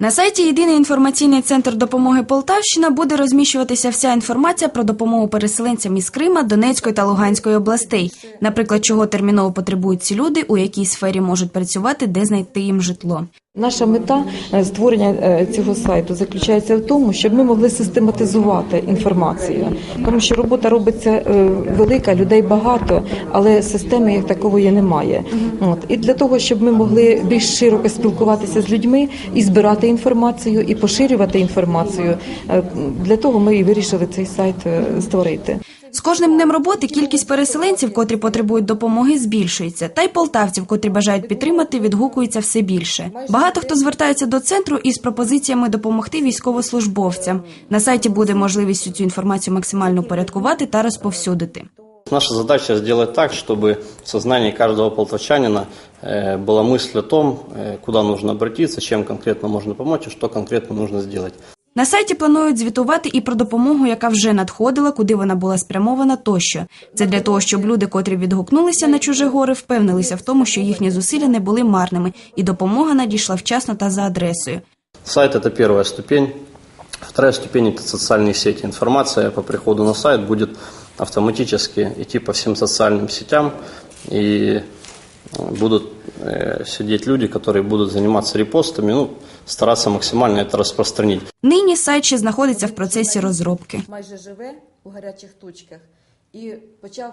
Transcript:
На сайті Єдиний інформаційний центр допомоги Полтавщина буде розміщуватися вся інформація про допомогу переселенцям із Крима, Донецької та Луганської областей. Наприклад, чого терміново потребують ці люди, у якій сфері можуть працювати, де знайти їм житло. Наша мета е, створення е, цього сайту заключається в тому, щоб ми могли систематизувати інформацію, тому що робота робиться е, велика, людей багато, але системи як такової немає. От і для того, щоб ми могли більш широко спілкуватися з людьми і збирати інформацію, і поширювати інформацію, для того ми і вирішили цей сайт створити. З кожним днем роботи кількість переселенців, котрі потребують допомоги, збільшується. Та й полтавців, котрі бажають підтримати, відгукується все більше. Багато хто звертається до центру із пропозиціями допомогти військовослужбовцям. На сайті буде можливість цю інформацію максимально упорядкувати та розповсюдити. Наша задача сделать так, чтобы в сознании каждого полтавчанина э, была мысль о том, э, куда нужно обратиться, чем конкретно можно помочь и что конкретно нужно сделать. На сайті планують звітувати і про допомогу, яка вже надходила, куди вона була спрямована тощо. Це для того, щоб люди, котрі відгукнулися на чуже горе, впевнилися в тому, що їхні зусилля не були марними, і допомога надійшла вчасно та за адресою. Сайт – это первая ступень. Вторая ступень – это социальные сети. Информация по приходу на сайт будет автоматически идти по всем социальным сетям, и э, будут э, сидеть люди, которые будут заниматься репостами, ну, стараться максимально это распространить. Нині сайт ще знаходиться в процесі розробки. Майже живе у гарячих точках і почав